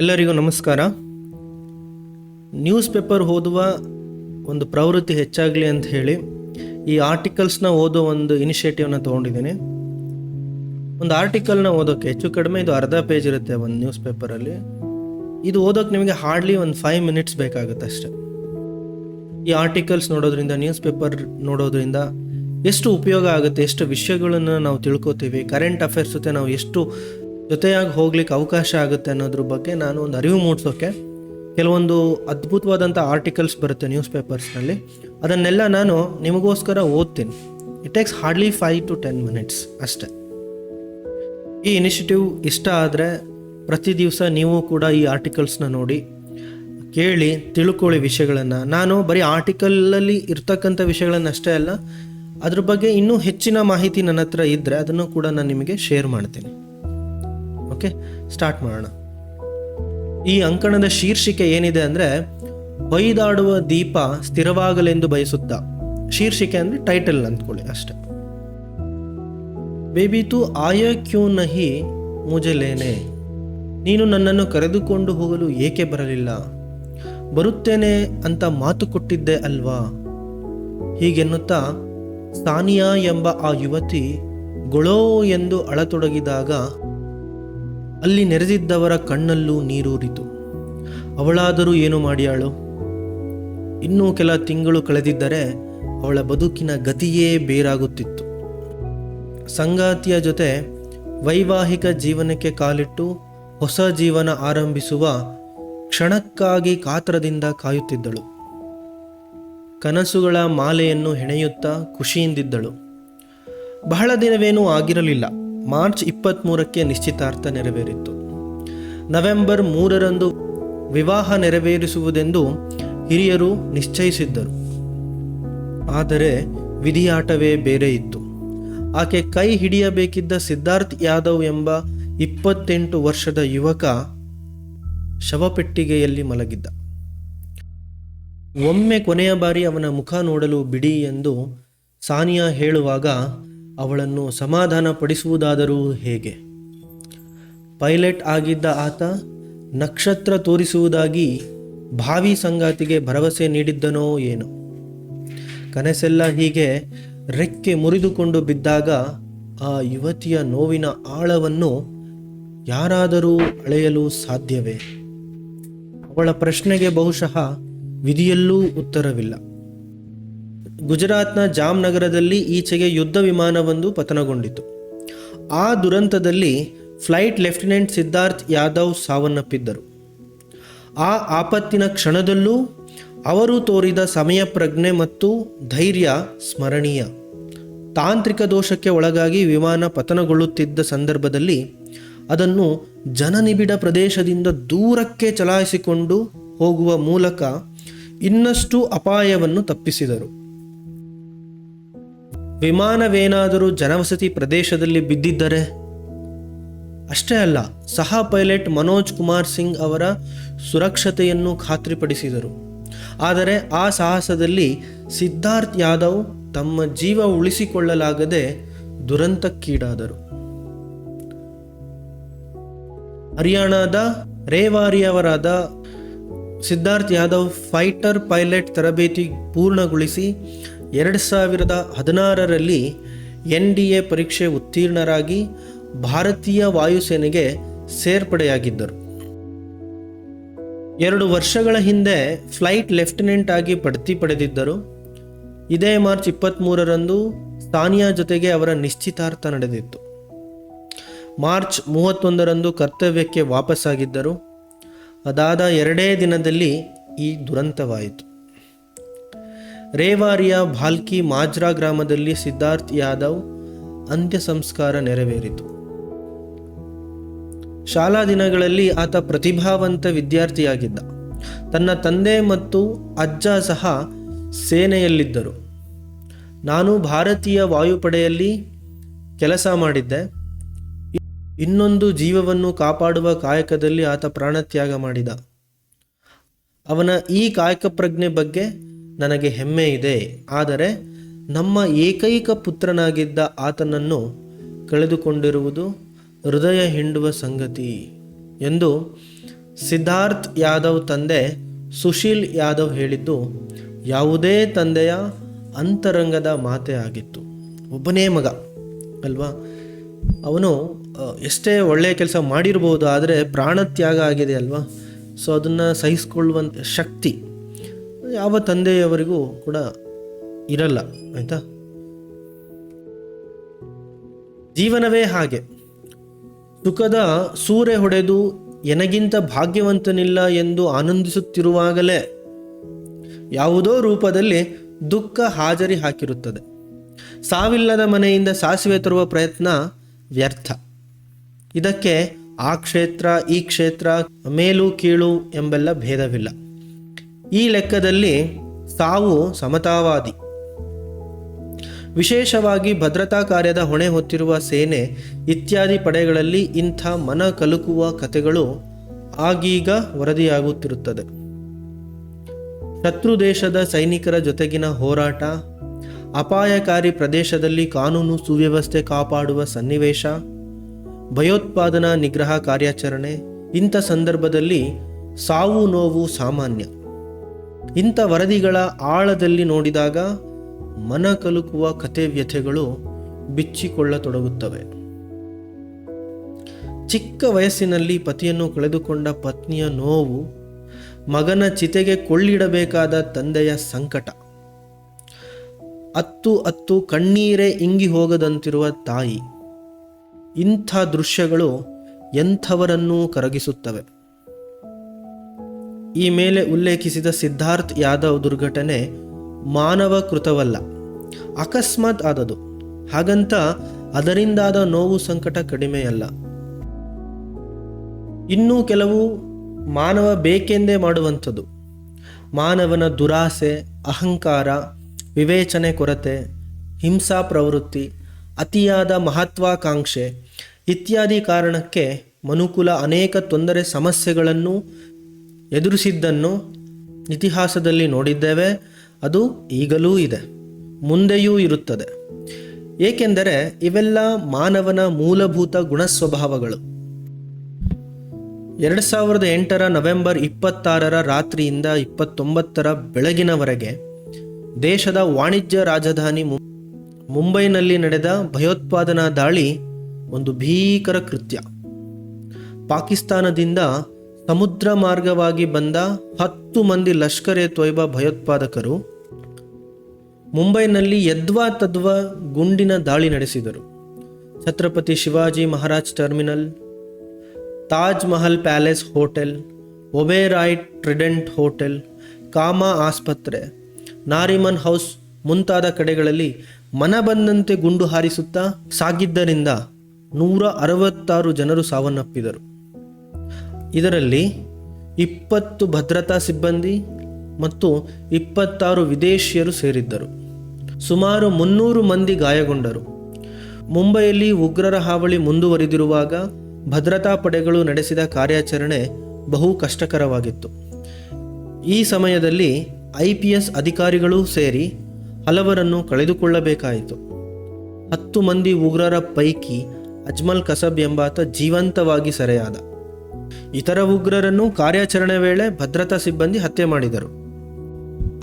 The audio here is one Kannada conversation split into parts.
ಎಲ್ಲರಿಗೂ ನಮಸ್ಕಾರ. ನ್ಯೂಸ್ ಪೇಪರ್ ಓದುವ ಒಂದು ಪ್ರವೃತ್ತಿ ಹೆಚ್ಚಾಗಲಿ ಅಂತ ಹೇಳಿ ಈ ಆರ್ಟಿಕಲ್ಸ್ನ ಓದೋ ಒಂದು ಇನಿಷಿಯೇಟಿವ್ನ ತೊಗೊಂಡಿದ್ದೀನಿ. ಒಂದು ಆರ್ಟಿಕಲ್ನ ಓದೋಕ್ಕೆ ಹೆಚ್ಚು ಕಡಿಮೆ ಇದು ಅರ್ಧ ಪೇಜ್ ಇರುತ್ತೆ ಒಂದು ನ್ಯೂಸ್ ಪೇಪರಲ್ಲಿ ಇದು ಓದೋಕ್ಕೆ ನಿಮಗೆ ಹಾರ್ಡ್ಲಿ ಒಂದು ಫೈವ್ ಮಿನಿಟ್ಸ್ ಬೇಕಾಗುತ್ತೆ ಅಷ್ಟೆ. ಈ ಆರ್ಟಿಕಲ್ಸ್ ನೋಡೋದ್ರಿಂದ ನ್ಯೂಸ್ ಪೇಪರ್ ನೋಡೋದ್ರಿಂದ ಎಷ್ಟು ಉಪಯೋಗ ಆಗುತ್ತೆ, ಎಷ್ಟು ವಿಷಯಗಳನ್ನು ನಾವು ತಿಳ್ಕೊತೀವಿ ಕರೆಂಟ್ ಅಫೇರ್ಸ್ ಜೊತೆ ನಾವು ಎಷ್ಟು ಜೊತೆಯಾಗಿ ಹೋಗ್ಲಿಕ್ಕೆ ಅವಕಾಶ ಆಗುತ್ತೆ ಅನ್ನೋದ್ರ ಬಗ್ಗೆ ನಾನು ಒಂದು ಅರಿವು ಮೂಡಿಸೋಕ್ಕೆ ಕೆಲವೊಂದು ಅದ್ಭುತವಾದಂಥ ಆರ್ಟಿಕಲ್ಸ್ ಬರುತ್ತೆ ನ್ಯೂಸ್ ಪೇಪರ್ಸ್ನಲ್ಲಿ. ಅದನ್ನೆಲ್ಲ ನಾನು ನಿಮಗೋಸ್ಕರ ಓದ್ತೀನಿ. It takes hardly five to ten minutes ಅಷ್ಟೇ. ಈ ಇನಿಷಿಯೇಟಿವ್ ಇಷ್ಟ ಆದರೆ ಪ್ರತಿ ದಿವಸ ನೀವು ಕೂಡ ಈ ಆರ್ಟಿಕಲ್ಸ್ನ ನೋಡಿ, ಕೇಳಿ, ತಿಳ್ಕೊಳ್ಳಿ ವಿಷಯಗಳನ್ನು. ನಾನು ಬರೀ ಆರ್ಟಿಕಲಲ್ಲಿ ಇರ್ತಕ್ಕಂಥ ವಿಷಯಗಳನ್ನಷ್ಟೇ ಅಲ್ಲ, ಅದ್ರ ಬಗ್ಗೆ ಇನ್ನೂ ಹೆಚ್ಚಿನ ಮಾಹಿತಿ ನನ್ನ ಹತ್ರ ಇದ್ದರೆ ಅದನ್ನು ಕೂಡ ನಾನು ನಿಮಗೆ ಶೇರ್ ಮಾಡ್ತೀನಿ. ಓಕೆ, ಸ್ಟಾರ್ಟ್ ಮಾಡೋಣ. ಈ ಅಂಕಣದ ಶೀರ್ಷಿಕೆ ಏನಿದೆ ಅಂದರೆ, ಬೈದಾಡುವ ದೀಪ ಸ್ಥಿರವಾಗಲೆಂದು ಬಯಸುತ್ತಾ. ಶೀರ್ಷಿಕೆ ಅಂದರೆ ಟೈಟಲ್ ಅಂದ್ಕೊಳ್ಳಿ ಅಷ್ಟೆ. ಬೇಬಿ ತು ಆಯ ಕ್ಯೂ ನಹಿ ಮುಜಲೇನೆ. ನೀನು ನನ್ನನ್ನು ಕರೆದುಕೊಂಡು ಹೋಗಲು ಏಕೆ ಬರಲಿಲ್ಲ? ಬರುತ್ತೇನೆ ಅಂತ ಮಾತು ಕೊಟ್ಟಿದ್ದೆ ಅಲ್ವಾ? ಹೀಗೆನ್ನುತ್ತಾ, ಸಾನಿಯಾ ಎಂಬ ಆ ಯುವತಿ ಗೊಳೋ ಎಂದು ಅಳತೊಡಗಿದಾಗ ಅಲ್ಲಿ ನೆರೆದಿದ್ದವರ ಕಣ್ಣಲ್ಲೂ ನೀರೂರಿತು ಅವಳಾದರೂ ಏನು ಮಾಡಿಯಾಳು? ಇನ್ನೂ ಕೆಲ ತಿಂಗಳು ಕಳೆದಿದ್ದರೆ ಅವಳ ಬದುಕಿನ ಗತಿಯೇ ಬೇರಾಗುತ್ತಿತ್ತು. ಸಂಗಾತಿಯ ಜೊತೆ ವೈವಾಹಿಕ ಜೀವನಕ್ಕೆ ಕಾಲಿಟ್ಟು ಹೊಸ ಜೀವನ ಆರಂಭಿಸುವ ಕ್ಷಣಕ್ಕಾಗಿ ಕಾತರದಿಂದ ಕಾಯುತ್ತಿದ್ದಳು. ಕನಸುಗಳ ಮಾಲೆಯನ್ನು ಹೆಣೆಯುತ್ತಾ ಖುಷಿಯಿಂದಿದ್ದಳು. ಬಹಳ ದಿನವೇನೂ ಆಗಿರಲಿಲ್ಲ. ಮಾರ್ಚ್ ಇಪ್ಪತ್ತ್ಮೂರಕ್ಕೆ ನಿಶ್ಚಿತಾರ್ಥ ನೆರವೇರಿತ್ತು. ನವೆಂಬರ್ ಮೂರರಂದು ವಿವಾಹ ನೆರವೇರಿಸುವುದೆಂದು ಹಿರಿಯರು ನಿಶ್ಚಯಿಸಿದ್ದರು. ಆದರೆ ವಿಧಿಯಾಟವೇ ಬೇರೆ ಇತ್ತು. ಆಕೆ ಕೈ ಹಿಡಿಯಬೇಕಿದ್ದ ಸಿದ್ಧಾರ್ಥ್ ಯಾದವ್ ಎಂಬ ಇಪ್ಪತ್ತೆಂಟು ವರ್ಷದ ಯುವಕ ಶವಪೆಟ್ಟಿಗೆಯಲ್ಲಿ ಮಲಗಿದ್ದ. ಒಮ್ಮೆ ಕೊನೆಯ ಬಾರಿ ಅವನ ಮುಖ ನೋಡಲು ಬಿಡಿ ಎಂದು ಸಾನಿಯಾ ಹೇಳುವಾಗ ಅವಳನ್ನು ಸಮಾಧಾನ ಪಡಿಸುವುದಾದರೂ ಹೇಗೆ? ಪೈಲಟ್ ಆಗಿದ್ದ ಆತ ನಕ್ಷತ್ರ ತೋರಿಸುವುದಾಗಿ ಭಾವಿ ಸಂಗಾತಿಗೆ ಭರವಸೆ ನೀಡಿದ್ದನೋ ಏನೋ? ಕನಸೆಲ್ಲ ಹೀಗೆ ರೆಕ್ಕೆ ಮುರಿದುಕೊಂಡು ಬಿದ್ದಾಗ ಆ ಯುವತಿಯ ನೋವಿನ ಆಳವನ್ನು ಯಾರಾದರೂ ಅಳೆಯಲು ಸಾಧ್ಯವೇ? ಅವಳ ಪ್ರಶ್ನೆಗೆ ಬಹುಶಃ ವಿಧಿಯಲ್ಲೂ ಉತ್ತರವಿಲ್ಲ. ಗುಜರಾತ್ನ ಜಾಮ್ನಗರದಲ್ಲಿ ಈಚೆಗೆ ಯುದ್ಧ ವಿಮಾನವೊಂದು ಪತನಗೊಂಡಿತು. ಆ ದುರಂತದಲ್ಲಿ ಫ್ಲೈಟ್ ಲೆಫ್ಟಿನೆಂಟ್ ಸಿದ್ಧಾರ್ಥ್ ಯಾದವ್ ಸಾವನ್ನಪ್ಪಿದ್ದರು. ಆ ಆಪತ್ತಿನ ಕ್ಷಣದಲ್ಲೂ ಅವರು ತೋರಿದ ಸಮಯ ಪ್ರಜ್ಞೆ ಮತ್ತು ಧೈರ್ಯ ಸ್ಮರಣೀಯ. ತಾಂತ್ರಿಕ ದೋಷಕ್ಕೆ ಒಳಗಾಗಿ ವಿಮಾನ ಪತನಗೊಳ್ಳುತ್ತಿದ್ದ ಸಂದರ್ಭದಲ್ಲಿ ಅದನ್ನು ಜನನಿಬಿಡ ಪ್ರದೇಶದಿಂದ ದೂರಕ್ಕೆ ಚಲಾಯಿಸಿಕೊಂಡು ಹೋಗುವ ಮೂಲಕ ಇನ್ನಷ್ಟು ಅಪಾಯವನ್ನು ತಪ್ಪಿಸಿದರು. ವಿಮಾನವೇನಾದರೂ ಜನವಸತಿ ಪ್ರದೇಶದಲ್ಲಿ ಬಿದ್ದಿದ್ದರೆ? ಅಷ್ಟೇ ಅಲ್ಲ, ಸಹ ಪೈಲಟ್ ಮನೋಜ್ ಕುಮಾರ್ ಸಿಂಗ್ ಅವರ ಸುರಕ್ಷತೆಯನ್ನು ಖಾತ್ರಿಪಡಿಸಿದರು. ಆದರೆ ಆ ಸಾಹಸದಲ್ಲಿ ಸಿದ್ಧಾರ್ಥ್ ಯಾದವ್ ತಮ್ಮ ಜೀವ ಉಳಿಸಿಕೊಳ್ಳಲಾಗದೆ ದುರಂತಕ್ಕೀಡಾದರು. ಹರಿಯಾಣದ ರೇವಾರಿಯವರಾದ ಸಿದ್ಧಾರ್ಥ್ ಯಾದವ್ ಫೈಟರ್ ಪೈಲಟ್ ತರಬೇತಿ ಪೂರ್ಣಗೊಳಿಸಿ ಎರಡು ಸಾವಿರದ ಹದಿನಾರರಲ್ಲಿ ಎನ್ ಡಿ ಎ ಪರೀಕ್ಷೆ ಉತ್ತೀರ್ಣರಾಗಿ ಭಾರತೀಯ ವಾಯುಸೇನೆಗೆ ಸೇರ್ಪಡೆಯಾಗಿದ್ದರು. ಎರಡು ವರ್ಷಗಳ ಹಿಂದೆ ಫ್ಲೈಟ್ ಲೆಫ್ಟಿನೆಂಟ್ ಆಗಿ ಬಡ್ತಿ ಪಡೆದಿದ್ದರು. ಇದೇ ಮಾರ್ಚ್ ಇಪ್ಪತ್ತ್ಮೂರರಂದು ಸಾನಿಯಾ ಜೊತೆಗೆ ಅವರ ನಿಶ್ಚಿತಾರ್ಥ ನಡೆದಿತ್ತು. ಮಾರ್ಚ್ ಮೂವತ್ತೊಂದರಂದು ಕರ್ತವ್ಯಕ್ಕೆ ವಾಪಸ್ಸಾಗಿದ್ದರು. ಅದಾದ ಎರಡೇ ದಿನದಲ್ಲಿ ಈ ದುರಂತವಾಯಿತು. ರೇವಾರಿಯ ಭಾಲ್ಕಿ ಮಾಜ್ರಾ ಗ್ರಾಮದಲ್ಲಿ ಸಿದ್ಧಾರ್ಥ್ ಯಾದವ್ ಅಂತ್ಯ ಸಂಸ್ಕಾರ ನೆರವೇರಿತು. ಶಾಲಾ ದಿನಗಳಲ್ಲಿ ಆತ ಪ್ರತಿಭಾವಂತ ವಿದ್ಯಾರ್ಥಿಯಾಗಿದ್ದ. ತನ್ನ ತಂದೆ ಮತ್ತು ಅಜ್ಜ ಸಹ ಸೇನೆಯಲ್ಲಿದ್ದರು. ನಾನು ಭಾರತೀಯ ವಾಯುಪಡೆಯಲ್ಲಿ ಕೆಲಸ ಮಾಡಿದ್ದೆ. ಇನ್ನೊಂದು ಜೀವವನ್ನು ಕಾಪಾಡುವ ಕಾಯಕದಲ್ಲಿ ಆತ ಪ್ರಾಣತ್ಯಾಗ ಮಾಡಿದ. ಅವನ ಈ ಕಾಯಕ ಪ್ರಜ್ಞೆ ಬಗ್ಗೆ ನನಗೆ ಹೆಮ್ಮೆ ಇದೆ. ಆದರೆ ನಮ್ಮ ಏಕೈಕ ಪುತ್ರನಾಗಿದ್ದ ಆತನನ್ನು ಕಳೆದುಕೊಂಡಿರುವುದು ಹೃದಯ ಹಿಂಡುವ ಸಂಗತಿ ಎಂದು ಸಿದ್ಧಾರ್ಥ್ ಯಾದವ್ ತಂದೆ ಸುಶೀಲ್ ಯಾದವ್ ಹೇಳಿದ್ದು, ಯಾವುದೇ ತಂದೆಯ ಅಂತರಂಗದ ಮಾತೆ ಆಗಿತ್ತು. ಒಬ್ಬನೇ ಮಗ, ಅಲ್ವಾ? ಅವನು ಎಷ್ಟೇ ಒಳ್ಳೆಯ ಕೆಲಸ ಮಾಡಿರ್ಬೋದು, ಆದರೆ ಪ್ರಾಣತ್ಯಾಗ ಆಗಿದೆ, ಅಲ್ವಾ? ಸೊ, ಅದನ್ನು ಸಹಿಸ್ಕೊಳ್ಳುವಂಥ ಶಕ್ತಿ ಯಾವ ತಂದೆಯವರಿಗೂ ಕೂಡ ಇರಲ್ಲ, ಆಯಿತಾ? ಜೀವನವೇ ಹಾಗೆ. ಸುಖದ ಸೂರೆ ಹೊಡೆದು ಎನಗಿಂತ ಭಾಗ್ಯವಂತನಿಲ್ಲ ಎಂದು ಆನಂದಿಸುತ್ತಿರುವಾಗಲೇ ಯಾವುದೋ ರೂಪದಲ್ಲಿ ದುಃಖ ಹಾಜರಿ ಹಾಕಿರುತ್ತದೆ. ಸಾವಿಲ್ಲದ ಮನೆಯಿಂದ ಸಾಸಿವೆ ತರುವ ಪ್ರಯತ್ನ ವ್ಯರ್ಥ. ಇದಕ್ಕೆ ಆ ಕ್ಷೇತ್ರ, ಈ ಕ್ಷೇತ್ರ, ಮೇಲು ಕೀಳು ಎಂಬೆಲ್ಲ ಭೇದವಿಲ್ಲ. ಈ ಲೆಕ್ಕದಲ್ಲಿ ಸಾವು ಸಮತಾವಾದಿ. ವಿಶೇಷವಾಗಿ ಭದ್ರತಾ ಕಾರ್ಯದ ಹೊಣೆ ಹೊತ್ತಿರುವ ಸೇನೆ ಇತ್ಯಾದಿ ಪಡೆಗಳಲ್ಲಿ ಇಂಥ ಮನ ಕಲುಕುವ ಕಥೆಗಳು ಆಗೀಗ ವರದಿಯಾಗುತ್ತಿರುತ್ತದೆ. ಶತ್ರು ದೇಶದ ಸೈನಿಕರ ಜೊತೆಗಿನ ಹೋರಾಟ, ಅಪಾಯಕಾರಿ ಪ್ರದೇಶದಲ್ಲಿ ಕಾನೂನು ಸುವ್ಯವಸ್ಥೆ ಕಾಪಾಡುವ ಸನ್ನಿವೇಶ, ಭಯೋತ್ಪಾದನಾ ನಿಗ್ರಹ ಕಾರ್ಯಾಚರಣೆ, ಇಂಥ ಸಂದರ್ಭದಲ್ಲಿ ಸಾವು ನೋವು ಸಾಮಾನ್ಯ. ಇಂಥ ವರದಿಗಳ ಆಳದಲ್ಲಿ ನೋಡಿದಾಗ ಮನ ಕಲುಕುವ ಕಥೆ ವ್ಯಥೆಗಳು ಬಿಚ್ಚಿಕೊಳ್ಳತೊಡಗುತ್ತವೆ. ಚಿಕ್ಕ ವಯಸ್ಸಿನಲ್ಲಿ ಪತಿಯನ್ನು ಕಳೆದುಕೊಂಡ ಪತ್ನಿಯ ನೋವು ಮಗನ ಚಿತೆಗೆ ಕೊಳ್ಳಿಡಬೇಕಾದ ತಂದೆಯ ಸಂಕಟ. ಅತ್ತು ಅತ್ತು ಕಣ್ಣೀರೇ ಇಂಗಿ ಹೋಗದಂತಿರುವ ತಾಯಿ. ಇಂಥ ದೃಶ್ಯಗಳು ಎಂಥವರನ್ನೂ ಕರಗಿಸುತ್ತವೆ. ಈ ಮೇಲೆ ಉಲ್ಲೇಖಿಸಿದ ಸಿದ್ಧಾರ್ಥ್ ಯಾದವ್ ದುರ್ಘಟನೆ ಮಾನವ ಕೃತವಲ್ಲ, ಅಕಸ್ಮಾತ್ ಆದದು. ಹಾಗಂತ ಅದರಿಂದಾದ ನೋವು ಸಂಕಟ ಕಡಿಮೆಯಲ್ಲ. ಇನ್ನೂ ಕೆಲವು ಮಾನವ ಬೇಕೆಂದೇ ಮಾಡುವಂಥದ್ದು. ಮಾನವನ ದುರಾಸೆ, ಅಹಂಕಾರ, ವಿವೇಚನೆ ಕೊರತೆ, ಹಿಂಸಾ ಪ್ರವೃತ್ತಿ, ಅತಿಯಾದ ಮಹತ್ವಾಕಾಂಕ್ಷೆ ಇತ್ಯಾದಿ ಕಾರಣಕ್ಕೆ ಮನುಕುಲ ಅನೇಕ ತೊಂದರೆ ಸಮಸ್ಯೆಗಳನ್ನು ಎದುರಿಸಿದ್ದನ್ನು ಇತಿಹಾಸದಲ್ಲಿ ನೋಡಿದ್ದೇವೆ, ಅದು ಈಗಲೂ ಇದೆ, ಮುಂದೆಯೂ ಇರುತ್ತದೆ. ಏಕೆಂದರೆ ಇವೆಲ್ಲ ಮಾನವನ ಮೂಲಭೂತ ಗುಣಸ್ವಭಾವಗಳು. ಎರಡು ಸಾವಿರದ ಎಂಟರ ನವೆಂಬರ್ ಇಪ್ಪತ್ತಾರರ ರಾತ್ರಿಯಿಂದ ಇಪ್ಪತ್ತೊಂಬತ್ತರ ಬೆಳಗಿನವರೆಗೆ ದೇಶದ ವಾಣಿಜ್ಯ ರಾಜಧಾನಿ ಮುಂಬೈನಲ್ಲಿ ನಡೆದ ಭಯೋತ್ಪಾದನಾ ದಾಳಿ ಒಂದು ಭೀಕರ ಕೃತ್ಯ. ಪಾಕಿಸ್ತಾನದಿಂದ ಸಮುದ್ರ ಮಾರ್ಗವಾಗಿ ಬಂದ ಹತ್ತು ಮಂದಿ ಲಷ್ಕರ್ ಎ ತೊಯ್ಬಾ ಭಯೋತ್ಪಾದಕರು ಮುಂಬೈನಲ್ಲಿ ಯದ್ವಾ ತದ್ವಾ ಗುಂಡಿನ ದಾಳಿ ನಡೆಸಿದರು. Chhatrapati Shivaji Maharaj terminal, Taj Mahal palace hotel, Oberoi Trident hotel, Cama ಆಸ್ಪತ್ರೆ, ನಾರಿಮನ್ ಹೌಸ್ ಮುಂತಾದ ಕಡೆಗಳಲ್ಲಿ ಮನ ಬಂದಂತೆ ಗುಂಡು ಹಾರಿಸುತ್ತಾ ಸಾಗಿದ್ದರಿಂದ ನೂರ ಅರವತ್ತಾರು ಜನರು ಸಾವನ್ನಪ್ಪಿದರು. ಇದರಲ್ಲಿ ಇಪ್ಪತ್ತು ಭದ್ರತಾ ಸಿಬ್ಬಂದಿ ಮತ್ತು ಇಪ್ಪತ್ತಾರು ವಿದೇಶಿಯರು ಸೇರಿದ್ದರು. ಸುಮಾರು ಮುನ್ನೂರು ಮಂದಿ ಗಾಯಗೊಂಡರು. ಮುಂಬೈಯಲ್ಲಿ ಉಗ್ರರ ಹಾವಳಿ ಮುಂದುವರಿದಿರುವಾಗ ಭದ್ರತಾ ಪಡೆಗಳು ನಡೆಸಿದ ಕಾರ್ಯಾಚರಣೆ ಬಹು ಕಷ್ಟಕರವಾಗಿತ್ತು. ಈ ಸಮಯದಲ್ಲಿ ಐ ಪಿ ಎಸ್ ಅಧಿಕಾರಿಗಳೂ ಸೇರಿ ಹಲವರನ್ನು ಕಳೆದುಕೊಳ್ಳಬೇಕಾಯಿತು. ಹತ್ತು ಮಂದಿ ಉಗ್ರರ ಪೈಕಿ ಅಜ್ಮಲ್ ಕಸಬ್ ಎಂಬಾತ ಜೀವಂತವಾಗಿ ಸೆರೆಯಾದ. ಇತರ ಉಗ್ರರನ್ನು ಕಾರ್ಯಾಚರಣೆ ವೇಳೆ ಭದ್ರತಾ ಸಿಬ್ಬಂದಿ ಹತ್ಯೆ ಮಾಡಿದರು.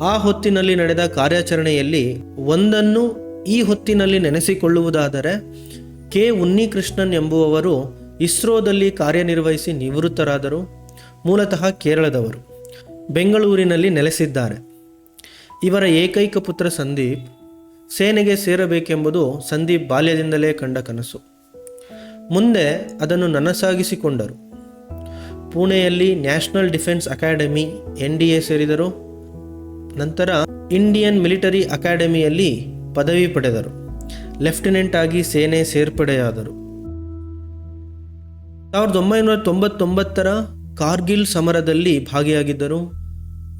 ಆ ಹೊತ್ತಿನಲ್ಲಿ ನಡೆದ ಕಾರ್ಯಾಚರಣೆಯಲ್ಲಿ ಒಂದನ್ನು ಈ ಹೊತ್ತಿನಲ್ಲಿ ನೆನೆಸಿಕೊಳ್ಳುವುದಾದರೆ, ಕೆ. ಉನ್ನಿಕೃಷ್ಣನ್ ಎಂಬುವವರು ಇಸ್ರೋದಲ್ಲಿ ಕಾರ್ಯನಿರ್ವಹಿಸಿ ನಿವೃತ್ತರಾದರು, ಮೂಲತಃ ಕೇರಳದವರು. ಬೆಂಗಳೂರಿನಲ್ಲಿ ನೆಲೆಸಿದ್ದಾರೆ. ಇವರ ಏಕೈಕ ಪುತ್ರ ಸಂದೀಪ್, ಸೇನೆಗೆ ಸೇರಬೇಕೆಂಬುದು ಸಂದೀಪ್ ಬಾಲ್ಯದಿಂದಲೇ ಕಂಡ ಕನಸು. ಮುಂದೆ ಅದನ್ನು ನನಸಾಗಿಸಿಕೊಂಡರು. ಪುಣೆಯಲ್ಲಿ National Defence Academy N D A ಸೇರಿದರು. ನಂತರ ಇಂಡಿಯನ್ ಮಿಲಿಟರಿ ಅಕಾಡೆಮಿಯಲ್ಲಿ ಪದವಿ ಪಡೆದರು. ಲೆಫ್ಟಿನೆಂಟ್ ಆಗಿ ಸೇನೆ ಸೇರ್ಪಡೆಯಾದರು. ಸಾವಿರದ ಒಂಬೈನೂರ ತೊಂಬತ್ತೊಂಬತ್ತರ ಕಾರ್ಗಿಲ್ ಸಮರದಲ್ಲಿ ಭಾಗಿಯಾಗಿದ್ದರು.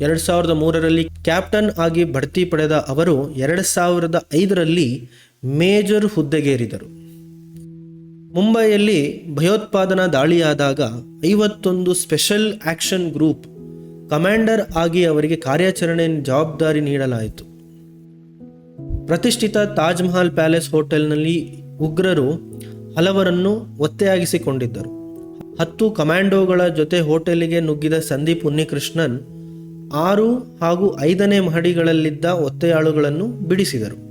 ಎರಡು ಸಾವಿರದ ಮೂರರಲ್ಲಿ ಕ್ಯಾಪ್ಟನ್ ಆಗಿ ಬಡ್ತಿ ಪಡೆದ ಅವರು ಎರಡು ಸಾವಿರದ ಐದರಲ್ಲಿ ಮೇಜರ್ ಹುದ್ದೆಗೇರಿದರು. ಮುಂಬೈಯಲ್ಲಿ ಭಯೋತ್ಪಾದನಾ ದಾಳಿಯಾದಾಗ ಐವತ್ತೊಂದು ಸ್ಪೆಷಲ್ ಆಕ್ಷನ್ ಗ್ರೂಪ್ ಕಮಾಂಡರ್ ಆಗಿ ಅವರಿಗೆ ಕಾರ್ಯಾಚರಣೆ ಜವಾಬ್ದಾರಿ ನೀಡಲಾಯಿತು. ಪ್ರತಿಷ್ಠಿತ ತಾಜ್ ಮಹಲ್ ಪ್ಯಾಲೇಸ್ ಹೋಟೆಲ್ನಲ್ಲಿ ಉಗ್ರರು ಹಲವರನ್ನು ಒತ್ತೆಯಾಗಿಸಿಕೊಂಡಿದ್ದರು. ಹತ್ತು ಕಮಾಂಡೋಗಳ ಜೊತೆ ಹೋಟೆಲಿಗೆ ನುಗ್ಗಿದ ಸಂದೀಪ್ ಉನ್ನಿಕೃಷ್ಣನ್ ಆರು ಹಾಗೂ ಐದನೇ ಮಹಡಿಗಳಲ್ಲಿದ್ದ ಒತ್ತೆಯಾಳುಗಳನ್ನು ಬಿಡಿಸಿದರು.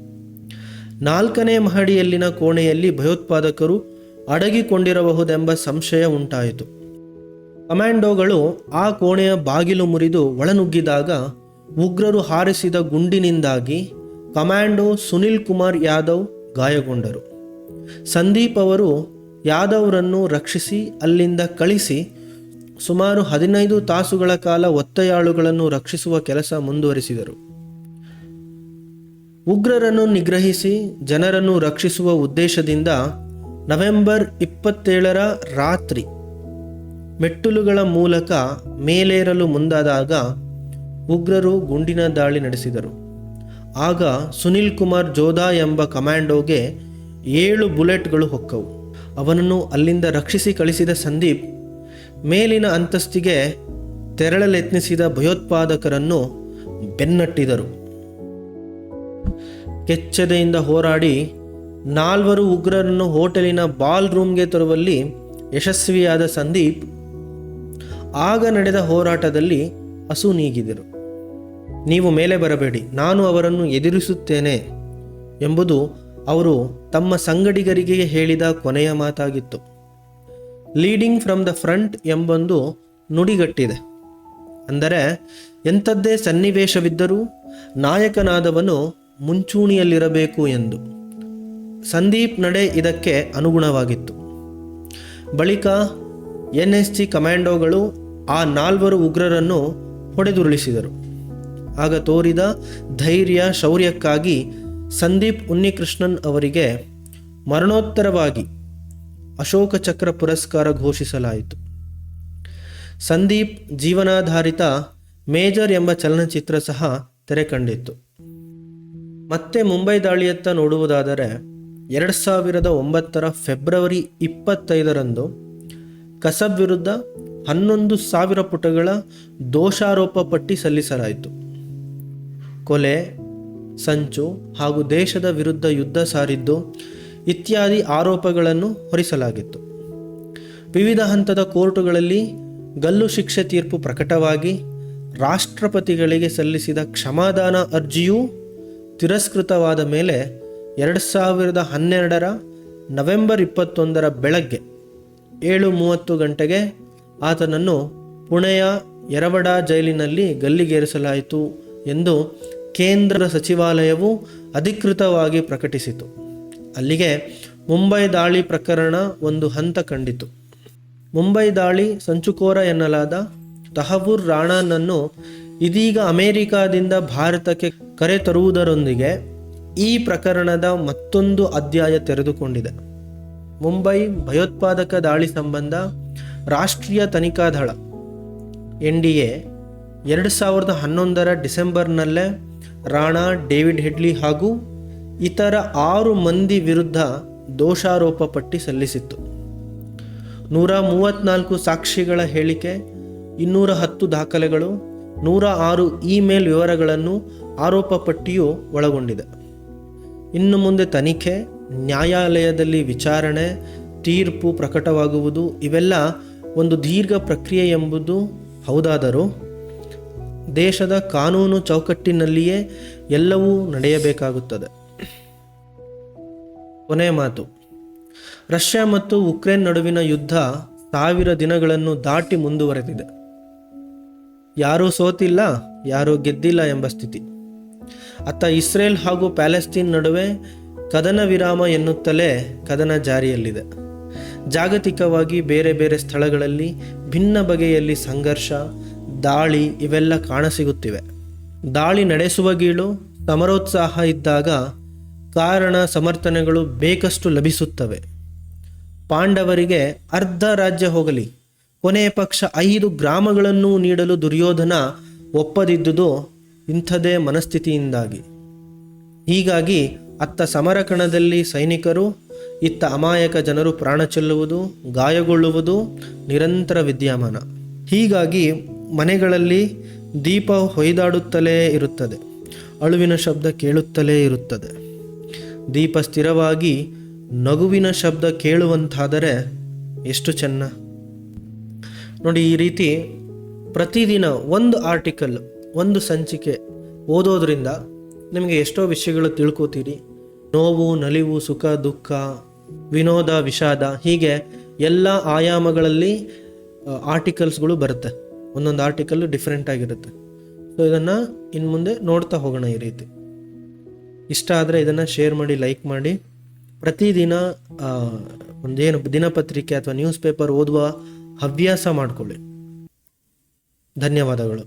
ನಾಲ್ಕನೇ ಮಹಡಿಯಲ್ಲಿನ ಕೋಣೆಯಲ್ಲಿ ಭಯೋತ್ಪಾದಕರು ಅಡಗಿಕೊಂಡಿರಬಹುದೆಂಬ ಸಂಶಯ ಉಂಟಾಯಿತು. ಕಮ್ಯಾಂಡೋಗಳು ಆ ಕೋಣೆಯ ಬಾಗಿಲು ಮುರಿದು ಒಳನುಗ್ಗಿದಾಗ ಉಗ್ರರು ಹಾರಿಸಿದ ಗುಂಡಿನಿಂದಾಗಿ ಕಮ್ಯಾಂಡೋ ಸುನಿಲ್ ಕುಮಾರ್ ಯಾದವ್ ಗಾಯಗೊಂಡರು. ಸಂದೀಪ್ ಅವರು ಯಾದವ್ರನ್ನು ರಕ್ಷಿಸಿ ಅಲ್ಲಿಂದ ಕಳಿಸಿ ಸುಮಾರು ಹದಿನೈದು ತಾಸುಗಳ ಕಾಲ ಒತ್ತೆಯಾಳುಗಳನ್ನು ರಕ್ಷಿಸುವ ಕೆಲಸ ಮುಂದುವರಿಸಿದರು. ಉಗ್ರರನ್ನು ನಿಗ್ರಹಿಸಿ ಜನರನ್ನು ರಕ್ಷಿಸುವ ಉದ್ದೇಶದಿಂದ ನವೆಂಬರ್ ಇಪ್ಪತ್ತೇಳರ ರಾತ್ರಿ ಮೆಟ್ಟಿಲುಗಳ ಮೂಲಕ ಮೇಲೇರಲು ಮುಂದಾದಾಗ ಉಗ್ರರು ಗುಂಡಿನ ದಾಳಿ ನಡೆಸಿದರು. ಆಗ ಸುನಿಲ್ ಕುಮಾರ್ ಜೋಧಾ ಎಂಬ ಕಮಾಂಡೋಗೆ ಏಳು ಬುಲೆಟ್ಗಳು ಹೊಕ್ಕವು. ಅವನನ್ನು ಅಲ್ಲಿಂದ ರಕ್ಷಿಸಿ ಕಳಿಸಿದ ಸಂದೀಪ್, ಮೇಲಿನ ಅಂತಸ್ತಿಗೆ ತೆರಳಲೆತ್ನಿಸಿದ ಭಯೋತ್ಪಾದಕರನ್ನು ಬೆನ್ನಟ್ಟಿದರು. ಕೆಚ್ಚದೆಯಿಂದ ಹೋರಾಡಿ ನಾಲ್ವರು ಉಗ್ರರನ್ನು ಹೋಟೆಲಿನ ಬಾಲ್ ರೂಮ್ಗೆ ತರುವಲ್ಲಿ ಯಶಸ್ವಿಯಾದ ಸಂದೀಪ್, ಆಗ ನಡೆದ ಹೋರಾಟದಲ್ಲಿ ಹಸು ನೀಗಿದರು. ನೀವು ಮೇಲೆ ಬರಬೇಡಿ, ನಾನು ಅವರನ್ನು ಎದುರಿಸುತ್ತೇನೆ ಎಂಬುದು ಅವರು ತಮ್ಮ ಸಂಗಡಿಗರಿಗೆ ಹೇಳಿದ ಕೊನೆಯ ಮಾತಾಗಿತ್ತು. ಲೀಡಿಂಗ್ ಫ್ರಮ್ ದ ಫ್ರಂಟ್ ಎಂಬೊಂದು ನುಡಿಗಟ್ಟಿದೆ. ಅಂದರೆ, ಎಂಥದ್ದೇ ಸನ್ನಿವೇಶವಿದ್ದರೂ ನಾಯಕನಾದವನು ಮುಂಚೂಣಿಯಲ್ಲಿರಬೇಕು ಎಂದು. ಸಂದೀಪ್ ನಡೆ ಇದಕ್ಕೆ ಅನುಗುಣವಾಗಿತ್ತು. ಬಳಿಕ ಎನ್ ಎಸ್ ಜಿ ಕಮ್ಯಾಂಡೋಗಳು ಆ ನಾಲ್ವರು ಉಗ್ರರನ್ನು ಹೊಡೆದುರುಳಿಸಿದರು. ಆಗ ತೋರಿದ ಧೈರ್ಯ ಶೌರ್ಯಕ್ಕಾಗಿ ಸಂದೀಪ್ ಉನ್ನಿಕೃಷ್ಣನ್ ಅವರಿಗೆ ಮರಣೋತ್ತರವಾಗಿ ಅಶೋಕ ಚಕ್ರ ಪುರಸ್ಕಾರ ಘೋಷಿಸಲಾಯಿತು. ಸಂದೀಪ್ ಜೀವನಾಧಾರಿತ ಮೇಜರ್ ಎಂಬ ಚಲನಚಿತ್ರ ಸಹ ತೆರೆ ಕಂಡಿತ್ತು ಮತ್ತೆ ಮುಂಬೈ ದಾಳಿಯತ್ತ ನೋಡುವುದಾದರೆ ಎರಡು ಸಾವಿರದ ಒಂಬತ್ತರ ಫೆಬ್ರವರಿ ಇಪ್ಪತ್ತೈದರಂದು ಕಸಬ್ ವಿರುದ್ಧ ಹನ್ನೊಂದು ಸಾವಿರ ಪುಟಗಳ ದೋಷಾರೋಪ ಪಟ್ಟಿ ಸಲ್ಲಿಸಲಾಯಿತು. ಕೊಲೆ, ಸಂಚು ಹಾಗೂ ದೇಶದ ವಿರುದ್ಧ ಯುದ್ಧ ಸಾರಿದ್ದು ಇತ್ಯಾದಿ ಆರೋಪಗಳನ್ನು ಹೊರಿಸಲಾಗಿತ್ತು. ವಿವಿಧ ಹಂತದ ಕೋರ್ಟುಗಳಲ್ಲಿ ಗಲ್ಲು ಶಿಕ್ಷೆ ತೀರ್ಪು ಪ್ರಕಟವಾಗಿ ರಾಷ್ಟ್ರಪತಿಗಳಿಗೆ ಸಲ್ಲಿಸಿದ ಕ್ಷಮಾದಾನ ಅರ್ಜಿಯೂ ತಿರಸ್ಕೃತವಾದ ಮೇಲೆ ಎರಡು ಸಾವಿರದ ಹನ್ನೆರಡರ ನವೆಂಬರ್ ಇಪ್ಪತ್ತೊಂದರ ಬೆಳಗ್ಗೆ ಏಳು ಮೂವತ್ತು ಗಂಟೆಗೆ ಆತನನ್ನು ಪುಣೆಯ ಯರವಡ ಜೈಲಿನಲ್ಲಿ ಗಲ್ಲಿಗೇರಿಸಲಾಯಿತು ಎಂದು ಕೇಂದ್ರ ಸಚಿವಾಲಯವು ಅಧಿಕೃತವಾಗಿ ಪ್ರಕಟಿಸಿತು. ಅಲ್ಲಿಗೆ ಮುಂಬೈ ದಾಳಿ ಪ್ರಕರಣ ಒಂದು ಹಂತ ಕಂಡಿತು. ಮುಂಬೈ ದಾಳಿ ಸಂಚುಕೋರ ಎನ್ನಲಾದ ತಹವೂರ್ ರಾಣಾನನ್ನು ಇದೀಗ ಅಮೆರಿಕಾದಿಂದ ಭಾರತಕ್ಕೆ ಕರೆತರುವುದರೊಂದಿಗೆ ಈ ಪ್ರಕರಣದ ಮತ್ತೊಂದು ಅಧ್ಯಾಯ ತೆರೆದುಕೊಂಡಿದೆ. ಮುಂಬೈ ಭಯೋತ್ಪಾದಕ ದಾಳಿ ಸಂಬಂಧ ರಾಷ್ಟ್ರೀಯ ತನಿಖಾ ದಳ ಎನ್ ಡಿ ಎ ಎರಡು ಸಾವಿರದ ಹನ್ನೊಂದರ ಡಿಸೆಂಬರ್ನಲ್ಲೇ ರಾಣಾ ಡೇವಿಡ್ ಹೆಡ್ಲಿ ಹಾಗೂ ಇತರ ಆರು ಮಂದಿ ವಿರುದ್ಧ ದೋಷಾರೋಪ ಪಟ್ಟಿ ಸಲ್ಲಿಸಿತ್ತು. ನೂರ ಮೂವತ್ನಾಲ್ಕು ಸಾಕ್ಷಿಗಳ ಹೇಳಿಕೆ, ಇನ್ನೂರ ಹತ್ತು ದಾಖಲೆಗಳು, ನೂರ ಆರು ಇಮೇಲ್ ವಿವರಗಳನ್ನು ಆರೋಪ ಪಟ್ಟಿಯು ಒಳಗೊಂಡಿದೆ. ಇನ್ನು ಮುಂದೆ ತನಿಖೆ, ನ್ಯಾಯಾಲಯದಲ್ಲಿ ವಿಚಾರಣೆ, ತೀರ್ಪು ಪ್ರಕಟವಾಗುವುದು ಇವೆಲ್ಲ ಒಂದು ದೀರ್ಘ ಪ್ರಕ್ರಿಯೆ ಎಂಬುದು ಹೌದಾದರೂ ದೇಶದ ಕಾನೂನು ಚೌಕಟ್ಟಿನಲ್ಲಿಯೇ ಎಲ್ಲವೂ ನಡೆಯಬೇಕಾಗುತ್ತದೆ. ಕೊನೆಯ ಮಾತು. ರಷ್ಯಾ ಮತ್ತು ಉಕ್ರೇನ್ ನಡುವಿನ ಯುದ್ಧ ಸಾವಿರ ದಿನಗಳನ್ನು ದಾಟಿ ಮುಂದುವರೆದಿದೆ. ಯಾರೂ ಸೋತಿಲ್ಲ, ಯಾರೂ ಗೆದ್ದಿಲ್ಲ ಎಂಬ ಸ್ಥಿತಿ. ಅತ್ತ ಇಸ್ರೇಲ್ ಹಾಗೂ ಪ್ಯಾಲೆಸ್ತೀನ್ ನಡುವೆ ಕದನ ವಿರಾಮ ಎನ್ನುತ್ತಲೇ ಕದನ ಜಾರಿಯಲ್ಲಿದೆ. ಜಾಗತಿಕವಾಗಿ ಬೇರೆ ಬೇರೆ ಸ್ಥಳಗಳಲ್ಲಿ ಭಿನ್ನ ಬಗೆಯಲ್ಲಿ ಸಂಘರ್ಷ, ದಾಳಿ ಇವೆಲ್ಲ ಕಾಣಸಿಗುತ್ತಿವೆ. ದಾಳಿ ನಡೆಸುವ ಗೀಳು ಸಮರೋತ್ಸಾಹ ಇದ್ದಾಗ ಕಾರಣ ಸಮರ್ಥನೆಗಳು ಬೇಕಷ್ಟು ಲಭಿಸುತ್ತವೆ. ಪಾಂಡವರಿಗೆ ಅರ್ಧ ರಾಜ್ಯ ಹೋಗಲಿ ಕೊನೆಯ ಪಕ್ಷ ಐದು ಗ್ರಾಮಗಳನ್ನು ನೀಡಲು ದುರ್ಯೋಧನ ಒಪ್ಪದಿದ್ದುದು ಇಂಥದೇ ಮನಸ್ಥಿತಿಯಿಂದಾಗಿ. ಹೀಗಾಗಿ ಅತ್ತ ಸಮರ ಕಣದಲ್ಲಿ ಸೈನಿಕರು, ಇತ್ತ ಅಮಾಯಕ ಜನರು ಪ್ರಾಣ ಚೆಲ್ಲುವುದು, ಗಾಯಗೊಳ್ಳುವುದು ನಿರಂತರ ವಿದ್ಯಮಾನ. ಹೀಗಾಗಿ ಮನೆಗಳಲ್ಲಿ ದೀಪ ಹೊಯ್ದಾಡುತ್ತಲೇ ಇರುತ್ತದೆ, ಅಳುವಿನ ಶಬ್ದ ಕೇಳುತ್ತಲೇ ಇರುತ್ತದೆ. ದೀಪ ಸ್ಥಿರವಾಗಿ ನಗುವಿನ ಶಬ್ದ ಕೇಳುವಂತಾದರೆ ಎಷ್ಟು ಚೆನ್ನ. ನೋಡಿ ಈ ರೀತಿ ಪ್ರತಿದಿನ ಒಂದು ಆರ್ಟಿಕಲ್ ಒಂದು ಸಂಚಿಕೆ ಓದೋದ್ರಿಂದ ನಿಮಗೆ ಎಷ್ಟೋ ವಿಷಯಗಳು ತಿಳ್ಕೊತೀರಿ. ನೋವು, ನಲಿವು, ಸುಖ, ದುಃಖ, ವಿನೋದ, ವಿಷಾದ ಹೀಗೆ ಎಲ್ಲ ಆಯಾಮಗಳಲ್ಲಿ ಆರ್ಟಿಕಲ್ಸ್ಗಳು ಬರುತ್ತೆ. ಒಂದೊಂದು ಆರ್ಟಿಕಲ್ ಡಿಫ್ರೆಂಟ್ ಆಗಿರುತ್ತೆ. ಸೊ ಇದನ್ನು ಇನ್ನು ಮುಂದೆ ನೋಡ್ತಾ ಹೋಗೋಣ ಈ ರೀತಿ. ಇಷ್ಟ ಆದರೆ ಇದನ್ನು ಶೇರ್ ಮಾಡಿ, ಲೈಕ್ ಮಾಡಿ. ಪ್ರತಿದಿನ ಒಂದೇನು ದಿನಪತ್ರಿಕೆ ಅಥವಾ ನ್ಯೂಸ್ ಪೇಪರ್ ಓದುವ ಹವ್ಯಾಸ ಮಾಡಿಕೊಳ್ಳಿ. ಧನ್ಯವಾದಗಳು.